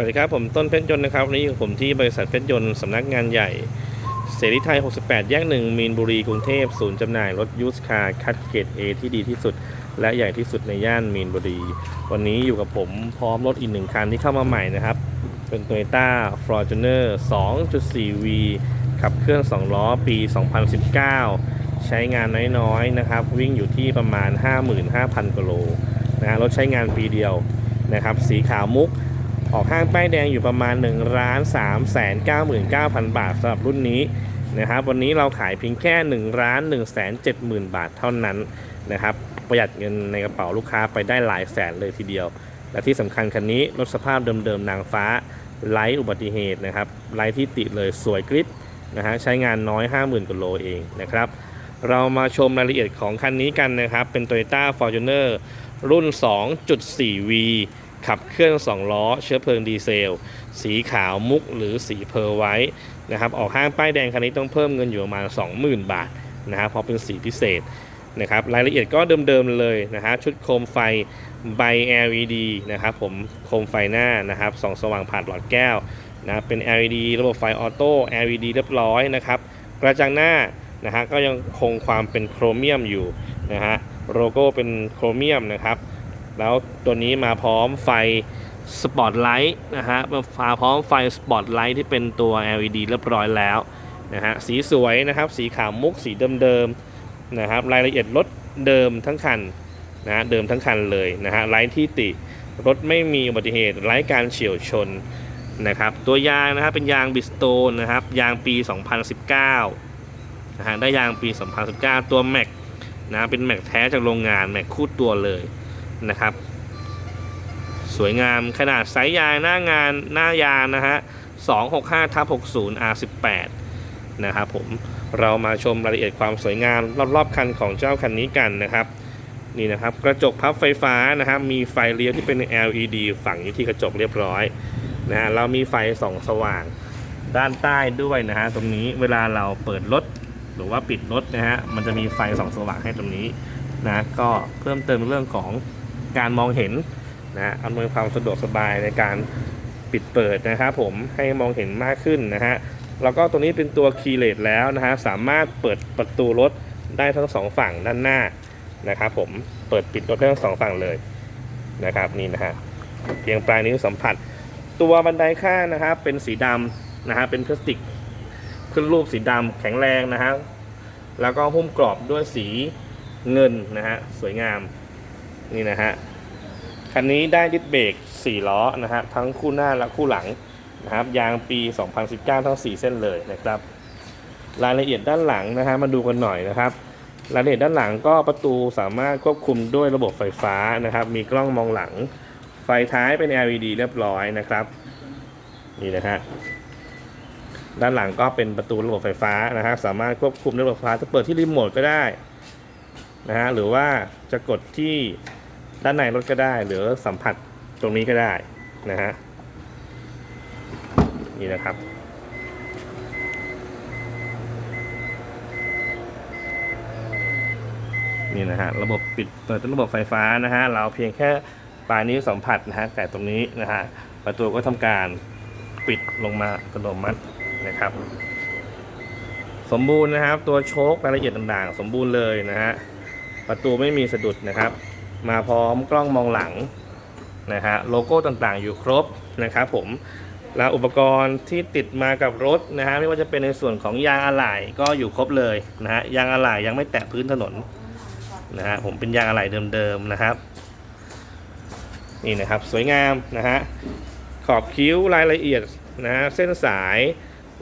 วัสดีครับ ผมต้นเพชรยนต์นะครับวันนี้อยู่ผมที่บริษัทเพชรยนต์สำนักงานใหญ่ เสรีไทย 68 แยกหนึ่งมีนบุรีกรุงเทพศูนย์จำหน่ายรถยูสคาร์คัดเกรด A ที่ดีที่สุด และใหญ่ที่สุดในย่านมีนบุรี วันนี้อยู่กับผมพร้อมรถอีกหนึ่งคันที่เข้ามาใหม่นะครับ เป็น Toyota Fortuner 2.4V ขับเคลื่อน2ล้อปี 2019 ใช้งานน้อยๆนะครับ วิ่งอยู่ที่ประมาณ 55,000กิโลนะรถใช้งานปีเดียวนะครับสีขาวมุก ออกห้างป้ายแดงอยู่ประมาณ1ล้าน3แสน99,000 บาทสำหรับรุ่นนี้นะครับวันนี้เราขายเพียงแค่1ล้าน1แสน70,000 บาทเท่านั้นนะครับประหยัดเงินในกระเป๋าลูกค้าไปได้หลายแสนเลยทีเดียว และที่สำคัญคันนี้รถสภาพเดิมๆนางฟ้าไร้อุบัติเหตุนะครับไร้ที่ติเลยสวยกริบนะฮะใช้งานน้อย 50,000กิโลเองนะครับเรามาชมรายละเอียดของคันนี้กันนะครับ เป็น Toyota Fortuner รุ่น 2.4V ขับเคลื่อน2ล้อ เชื้อเพลิงดีเซล สีขาวมุกหรือสีเพอร์ไว้นะครับออกห้างป้ายแดงคันนี้ต้องเพิ่มเงินอยู่ประมาณ 20,000 บาทนะครับเพราะเป็นสีพิเศษนะครับรายละเอียดก็เดิมๆเลยนะฮะชุดโคมไฟใบ LED นะครับผมโคมไฟหน้านะครับส่องสว่างผ่านหลอดแก้วนะเป็น LED ระบบไฟออโต้ LED เรียบร้อยนะครับกระจังหน้านะฮะก็ยังคงความเป็นโครเมียมอยู่นะฮะโลโก้เป็นโครเมียมนะครับ แล้วตัวนี้มาพร้อมไฟสปอตไลท์นะฮะมาพร้อมไฟสปอตไลท์ที่เป็นตัว LED เรียบร้อยแล้วนะฮะสีสวยนะครับ สีขาวมุกสีเดิมๆนะครับรายละเอียดรถเดิมทั้งคันนะะเดิมทั้งคันเลยนะฮะไร้ที่ติรถไม่มีอุบัติเหตุไร้การเฉียวชนนะครับตัวยางนะครับเป็นยางบิสโตนนะครับยางปี 2019นะฮะได้ยางปี 2019 ตัวแม็กนะเป็นแม็กแท้จากโรงงานแม็กคู่ตัวเลย นะครับ สวยงามขนาดไซส์ยางหน้างานหน้ายางนะฮะ265ทับ60 R18 นะครับผมเรามาชมรายละเอียดความสวยงามรอบๆคันของเจ้าคันนี้กันนะครับนี่นะครับกระจกพับไฟฟ้านะครับมีไฟเลี้ยวที่เป็น LED ฝังอยู่ที่กระจกเรียบร้อยนะฮะเรามีไฟส่องสว่างด้านใต้ด้วยนะฮะตรงนี้เวลาเราเปิดรถหรือว่าปิดรถนะฮะมันจะมีไฟส่องสว่างให้ตรงนี้นะก็เพิ่มเติมเรื่องของ การมองเห็นนะอำนวยความสะดวกสบายในการปิดเปิดนะครับผมให้มองเห็นมากขึ้นนะฮะแล้วก็ตัวนี้เป็นตัวคีย์เลสแล้วนะฮะสามารถเปิดประตูรถได้ทั้งสองฝั่งด้านหน้านะครับผมเปิดปิดรถได้ทั้งสองฝั่งเลยนะครับนี่นะฮะเพียงปลายนิ้วสัมผัส ตัวบันไดข้างนะครับเป็นสีดำนะฮะเป็นพลาสติกขึ้นรูปสีดำแข็งแรงนะฮะแล้วก็หุ้มกรอบด้วยสีเงินนะฮะสวยงาม นี่นะฮะคันนี้ได้ดิสเบรก4ล้อนะฮะทั้งคู่หน้าและคู่หลังนะครับยางปี 2019 ทั้ง 4 เส้นเลยนะครับ รายละเอียดด้านหลังนะฮะมาดูกันหน่อยนะครับ รายละเอียดด้านหลังก็ประตูสามารถควบคุมด้วยระบบไฟฟ้านะครับ มีกล้องมองหลัง ไฟท้ายเป็น LED เรียบร้อยนะครับ นี่นะฮะด้านหลังก็เป็นประตูระบบไฟฟ้านะฮะสามารถควบคุมระบบไฟฟ้าจะเปิดที่รีโมทก็ได้นะฮะหรือว่าจะกดที่ ด้านในรถก็ได้ หรือสัมผัสตรงนี้ก็ได้นะฮะนี่นะครับ นี่นะฮะระบบปิดเปิดระบบไฟฟ้านะฮะเราเพียงแค่ปลายนิ้วสัมผัสนะฮะแต่ตรงนี้นะฮะประตูก็ทำการปิดลงมาอัตโนมัตินะครับ สมบูรณ์นะครับ ตัวโชครายละเอียดต่างๆ สมบูรณ์เลยนะฮะประตูไม่มีสะดุดนะครับ มาพร้อมกล้องมองหลังนะฮะโลโก้ต่างๆอยู่ครบนะครับผมแล้วอุปกรณ์ที่ติดมากับรถนะฮะไม่ว่าจะเป็นในส่วนของยางอะไหล่ก็อยู่ครบเลยนะฮะยางอะไหล่ยังไม่แตะพื้นถนนนะฮะผมเป็นยางอะไหล่เดิมๆนะครับ นี่นะครับสวยงามนะฮะขอบคิ้วรายละเอียดนะฮะเส้นสาย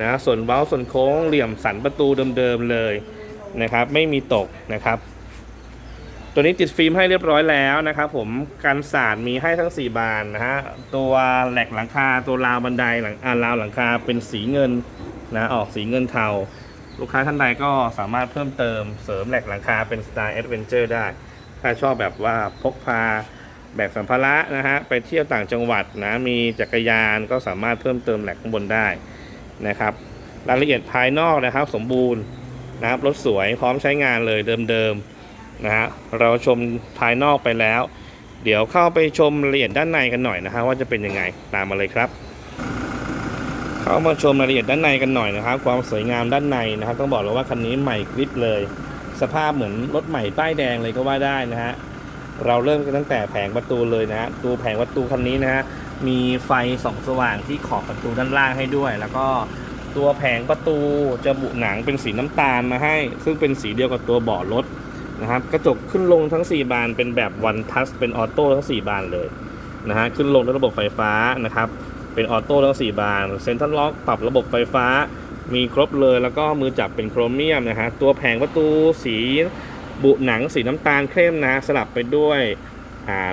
นะส่วนเบ้าส่วนโค้งเหลี่ยมสันประตูเดิมๆเลยนะครับ ไม่มีตกนะครับ ตัวนี้ติดฟิล์มให้เรียบร้อยแล้วนะครับผมกันสาดมีให้ทั้ง 4 บานนะฮะตัวแหลกหลังคาตัวราวบันไดหลังอ่าราวหลังคาเป็นสีเงินนะออกสีเงินเทา ลูกค้าท่านใดก็สามารถเพิ่มเติมเสริมแหลกหลังคาเป็นสไตล์แอดเวนเจอร์ได้ ถ้าชอบแบบว่าพกพาแบกสัมภาระนะฮะไปเที่ยวต่างจังหวัดนะมีจักรยานก็สามารถเพิ่มเติมแหลกข้างบนได้นะครับรายละเอียดภายนอกนะครับสมบูรณ์นะครับรถสวยพร้อมใช้งานเลยเดิมๆ นะฮะเราชมภายนอกไปแล้ว เดี๋ยวเข้าไปชมรายละเอียดด้านในกันหน่อยนะฮะว่าจะเป็นยังไงตามมาเลยครับ เข้ามาชมรายละเอียดด้านในกันหน่อยนะครับ ความสวยงามด้านในนะครับต้องบอกเลยว่าคันนี้ใหม่กริบเลย สภาพเหมือนรถใหม่ป้ายแดงเลยก็ว่าได้นะฮะเราเริ่มกันตั้งแต่แผงประตูเลยนะฮะตัวแผงประตูคันนี้นะฮะมีไฟส่องสว่างที่ขอบประตูด้านล่างให้ด้วย แล้วก็ตัวแผงประตูจะบุหนังเป็นสีน้ำตาลมาให้ ซึ่งเป็นสีเดียวกับตัวเบาะรถ นะครับกระจกขึ้นลงทั้ง 4 บานเป็นแบบวันทัชเป็นออโต้ทั้ง 4 บานเลยนะฮะขึ้นลงด้วยระบบไฟฟ้านะครับเป็นออโต้ทั้ง 4 บานเซ็นทรัลล็อกปรับระบบไฟฟ้ามีครบเลยแล้วก็มือจับเป็นโครเมียมนะฮะตัวแผงประตูสีบุหนังสีน้ำตาลเข้มนะสลับไปด้วย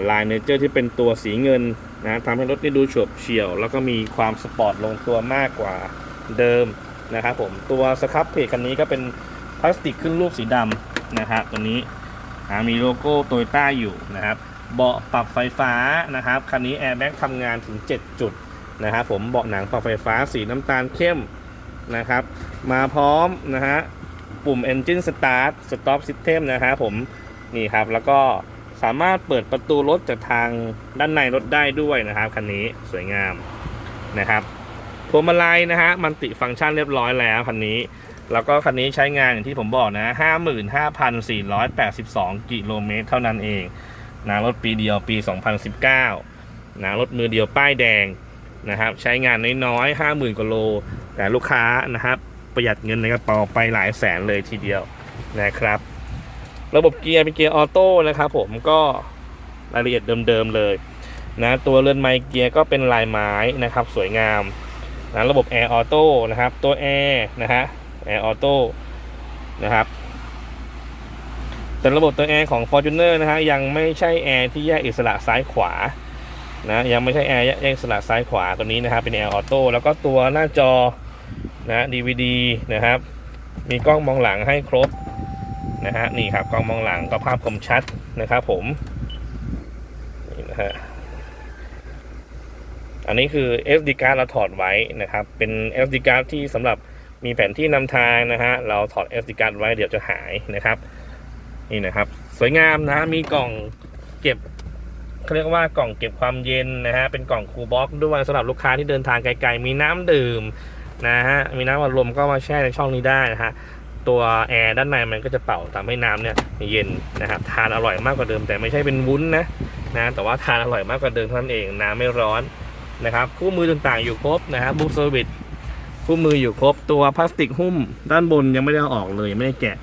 ลายเนเจอร์ที่เป็นตัวสีเงินนะทำให้รถนี่ดูฉบเฉี่ยว แล้วก็มีความสปอร์ตลงตัวมากกว่าเดิมนะครับผมตัวสครับเพจคันนี้ก็เป็นพลาสติกขึ้นรูปสีดำ นะครับ ตัวนี้มีโลโก้โตโยต้าอยู่นะครับ เบาะปรับไฟฟ้านะครับ คันนี้แอร์แบ็กทำงานถึง 7 จุดนะครับผมเบาะหนังปรับไฟฟ้าสีน้ำตาลเข้มนะครับ มาพร้อมนะฮะปุ่ม Engine Start Stop System นะครับผมนี่ครับ แล้วก็สามารถเปิดประตูรถจากทางด้านในรถได้ด้วยนะครับคันนี้สวยงามนะครับพวงมาลัยนะฮะมันติฟังก์ชันเรียบร้อยแล้วคันนี้ แล้วก็คันนี้ใช้งานอย่างที่ผมบอกนะ 55,482 กิโลเมตรเท่านั้นเองนะรถปีเดียวปี 2019นะรถมือเดียวป้ายแดงนะครับ ใช้งานน้อยๆห้าหมื่นกว่าโล แต่ลูกค้านะครับ ประหยัดเงินในกระเป๋าไปหลายแสนเลยทีเดียวนะครับ ระบบเกียร์เป็นเกียร์ออโต้นะครับผมก็รายละเอียดเดิมๆเลยนะตัวเรือนไมค์เกียร์ก็เป็นลายไม้นะครับ สวยงามนะระบบแอร์ออโต้นะครับ ตัวแอร์นะฮะ แอร์ออโต้นะครับ แต่ระบบตัวแอร์ของ Fortuner นะฮะยังไม่ใช่แอร์ที่แยกอิสระซ้ายขวานะยังไม่ใช่แอร์แยกอิสลักซ้ายขวาตัวนี้นะครับเป็นแอร์ออโต้แล้วก็ตัวหน้าจอนะ DVD นะครับ มีกล้องมองหลังให้ครบนะฮะนี่ครับกล้องมองหลังก็ภาพคมชัดนะครับผมนี่นะฮะอันนี้คือ SD card เราถอดไว้นะครับ เป็น SD card ที่สำหรับ มีแผนที่นำทางนะฮะเราถอด SD card ไว้เดี๋ยวจะหายนะครับ นี่นะครับ สวยงามนะมีกล่องเก็บเขาเรียกว่ากล่องเก็บความเย็นนะฮะเป็นกล่องคูลบ็อกซ์ด้วยสำหรับลูกค้าที่เดินทางไกลๆ มีน้ำดื่มนะฮะมีน้ำอัดลมก็มาแช่ในช่องนี้ได้นะฮะตัวแอร์ด้านในมันก็จะเป่าทำให้น้ำเนี่ยเย็นนะครับทานอร่อยมากกว่าเดิม แต่ไม่ใช่เป็นวุ้นนะนะแต่ว่าทานอร่อยมากกว่าเดิมเท่านั้นเองน้ำไม่ร้อนนะครับคู่มือต่างๆอยู่ครบนะฮะบูเซอร์วิส คู่มืออยู่ครบตัวพลาสติกหุ้มด้านบนยังไม่ได้อออกเลยยังไม่ได้แกะ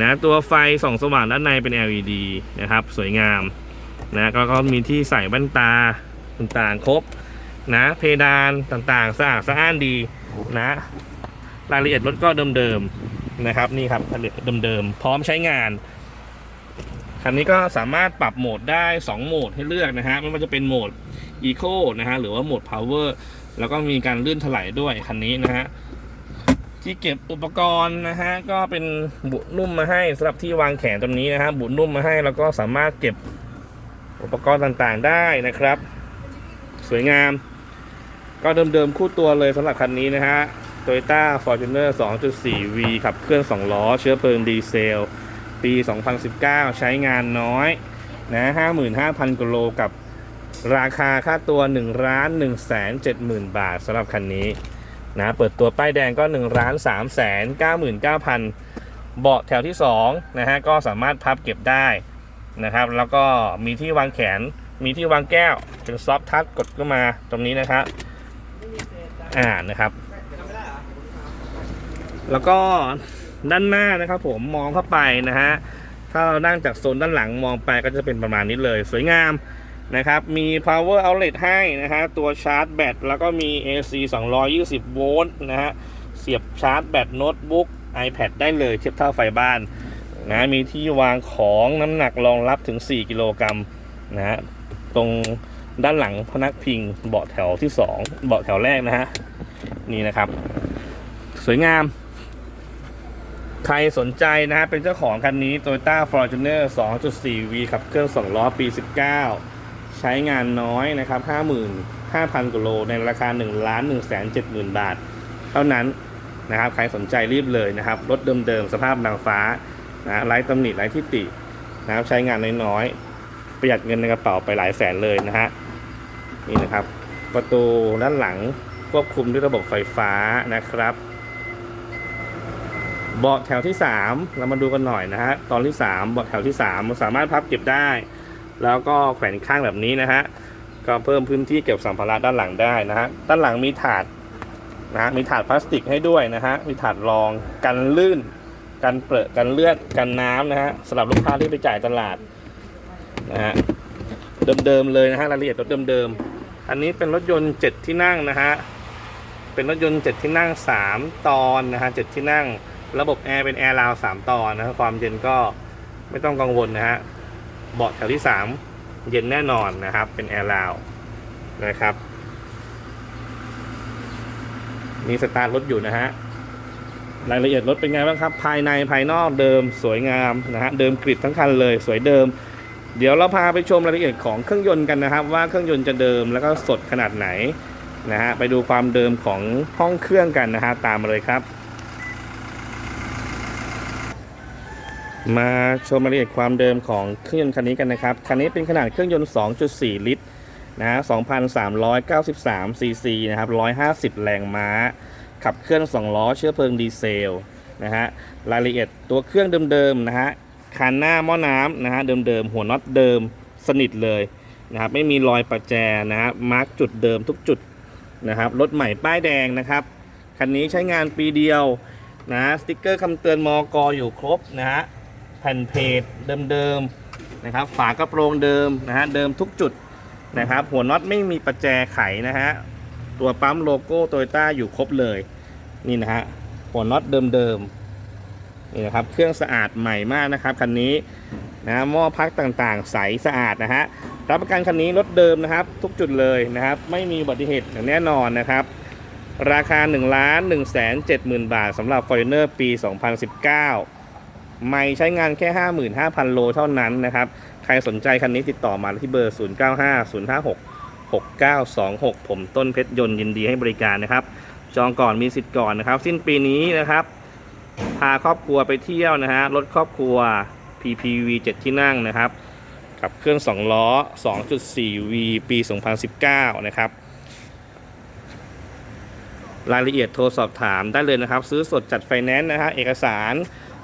นะตัวไฟส่องสว่างด้านในเป็น LED นะครับ สวยงามนะก็ก็มีที่ใส่แว่นตาต่างๆครบนะเพดานต่างๆสะอาดสะอ้านดีนะรายละเอียดรถก็เดิมๆนะครับนี่ครับรายละเอียดเดิมๆพร้อมใช้งานคันนี้ก็สามารถปรับโหมดได้ 2 โหมดให้เลือกนะฮะไม่ว่าจะเป็นโหมด Eco นะฮะหรือว่าโหมด Power แล้วก็มีการลื่นถลายด้วยคันนี้นะฮะที่เก็บอุปกรณ์นะฮะก็เป็นบุนุ่มมาให้สำหรับที่วางแขนตรงนี้นะฮะบุนุ่มมาให้แล้วก็สามารถเก็บอุปกรณ์ต่างๆได้นะครับ สวยงาม ก็เดิมๆคู่ตัวเลยสำหรับคันนี้นะฮะ Toyota Fortuner 2.4V ขับเคลื่อน 2 ล้อ เชื้อเพลิงดีเซล ปี 2019 ใช้งานน้อยนะ 55,000กิโลกับ ราคาค่าตัว1ล้าน1 7 0 0 0 0 บาทสำหรับคันนี้นะเปิดตัวป้ายแดงก็1ล้าน3 9 9 0 0 เบาะแถวที่2นะฮะก็สามารถพับเก็บได้นะครับแล้วก็มีที่วางแขนมีที่วางแก้วเป็นซอฟทัชกดก็มาตรงนี้นะครับอ่านะครับ แล้วก็ด้านหน้านะครับผมมองเข้าไปนะฮะถ้าเรานั่งจากโซนด้านหลังมองไปก็จะเป็นประมาณนี้เลย สวยงาม นะครับ มี power outlet ให้นะฮะ ตัวชาร์จแบต แล้วก็มี AC 220 โวลต์นะฮะ เสียบชาร์จแบตโน้ตบุ๊ก iPad ได้เลยเทียบเท่าไฟบ้านนะ มีที่วางของน้ำหนักรองรับถึง 4 กิโลกรัมนะฮะ ตรงด้านหลังพนักพิงเบาะแถวที่ 2 เบาะแถวแรกนะฮะ นี่นะครับ สวยงาม ใครสนใจนะฮะ เป็นเจ้าของคันนี้ Toyota Fortuner 2.4V ขับเครื่อง2ล้อปี 19 ใช้งานน้อยนะครับ 55,000กิโลในราคา1ล้าน1 7 0 0 0 0 บาท เท่านั้นนะครับ ใครสนใจรีบเลยนะครับ รถเดิมๆ สภาพนางฟ้านะไร้ตำหนิไร้ที่ตินะครับ ใช้งานน้อยๆ ประหยัดเงินในกระเป๋าไปหลายแสนเลยนะฮะ นี่นะครับ ประตูด้านหลังควบคุมด้วยระบบไฟฟ้านะครับ เบาะแถวที่ 3 เรามาดูกันหน่อยนะฮะ ตอนที่ 3 เบาะแถวที่3มันสามารถพับเก็บได้ แล้วก็แขวนข้างแบบนี้นะฮะก็เพิ่มพื้นที่เก็บสัมภาระด้านหลังได้นะฮะด้านหลังมีถาดนะฮะมีถาดพลาสติกให้ด้วยนะฮะมีถาดรองกันลื่น กันเปรอะกันเลือดกันน้ำนะฮะสำหรับลูกค้าที่ไปจ่ายตลาดนะฮะเดิมๆเลยนะฮะรายละเอียดรถเดิมๆอันนี้เป็นรถยนต์ 7 ที่นั่งนะฮะเป็นรถยนต์ 7 ที่นั่ง 3 ตอนนะฮะ7ที่นั่ง ระบบแอร์เป็นแอร์ราว3ตอนนะฮะความเย็นก็ไม่ต้องกังวลนะฮะ เบาะแถวที่ 3 เย็นแน่นอนนะครับ เป็นแอร์ราวนะครับ มีสตาร์ทรถอยู่นะฮะ รายละเอียดรถเป็นไงบ้างครับ ภายในภายนอกเดิมสวยงามนะฮะ เดิมกริบทั้งคันเลย สวยเดิม เดี๋ยวเราพาไปชมรายละเอียดของเครื่องยนต์กันนะครับ ว่าเครื่องยนต์จะเดิมแล้วก็สดขนาดไหนนะฮะ ไปดูความเดิมของห้องเครื่องกันนะฮะ ตามมาเลยครับ มาชมรายละเอียดความเดิมของเครื่องยนต์คันนี้กันนะครับ คันนี้เป็นขนาดเครื่องยนต์ 2.4 ลิตรนะ2,393 ซีซีนะครับ 150 แรงม้า ขับเคลื่อน 2 ล้อเชื้อเพลิงดีเซลนะฮะ รายละเอียดตัวเครื่องเดิมๆนะฮะคันหน้าหม้อน้ำนะฮะเดิมๆ หัวน็อตเดิมสนิทเลยนะครับ ไม่มีรอยประแจนะฮะมาร์กจุดเดิมทุกจุดนะครับ รถใหม่ป้ายแดงนะครับ คันนี้ใช้งานปีเดียวนะ สติ๊กเกอร์คำเตือนมอกอยู่ครบนะฮะ ผ่นเพจเดิมๆนะครับ ฝากระโปรงเดิมนะฮะเดิมทุกจุดนะครับ หัวน็อตไม่มีประแจไขนะฮะตัวปั๊มโลโก้โตโยต้าอยู่ครบเลยนี่นะฮะหัวน็อตเดิมๆนี่นะครับ เครื่องสะอาดใหม่มากนะครับคันนี้นะหม้อพักต่างๆ ใสสะอาดนะฮะรับประกันคันนี้รถเดิมนะครับ ทุกจุดเลยนะครับ ไม่มีอุบัติเหตุอย่างแน่นอนนะครับ ราคา1นึ่งล้านหนึ่งแสนเจ็ดหมื่นบาทสำหรับ f o r e i g n e r ปี 2019 ไม่ใช้งานแค่ 55,000 โลเท่านั้นนะครับ ใครสนใจคันนี้ติดต่อมาที่เบอร์ 095056 6926 ผมต้นเพชรยนต์ยินดีให้บริการนะครับ จองก่อนมีสิทธิ์ก่อนนะครับ สิ้นปีนี้นะครับ พาครอบครัวไปเที่ยวนะฮะรถครอบครัว PPV 7 ที่นั่งนะครับกับเครื่อง2ล้อ 2.4V ปี 2019 นะครับรายละเอียดโทรสอบถามได้เลยนะครับ ซื้อสดจัดไฟแนนซ์นะฮะเอกสาร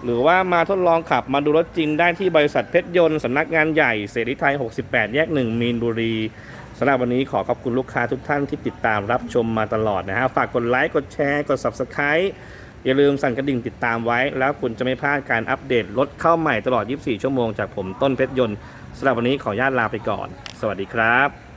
หรือว่ามาทดลองขับมาดูรถจริงได้ที่บริษัทเพชรยนต์สำนักงานใหญ่เสรีไทย 68 แยก 1 มีนบุรีสำหรับวันนี้ขอขอบคุณลูกค้าทุกท่านที่ติดตามรับชมมาตลอดนะฮะ ฝากกดไลค์ กดแชร์ กด Subscribe อย่าลืมสั่นกระดิ่งติดตามไว้ แล้วคุณจะไม่พลาดการอัปเดตรถเข้าใหม่ตลอด 24 ชั่วโมงจากผมต้นเพชรยนต์สำหรับวันนี้ขออนุญาตลาไปก่อน สวัสดีครับ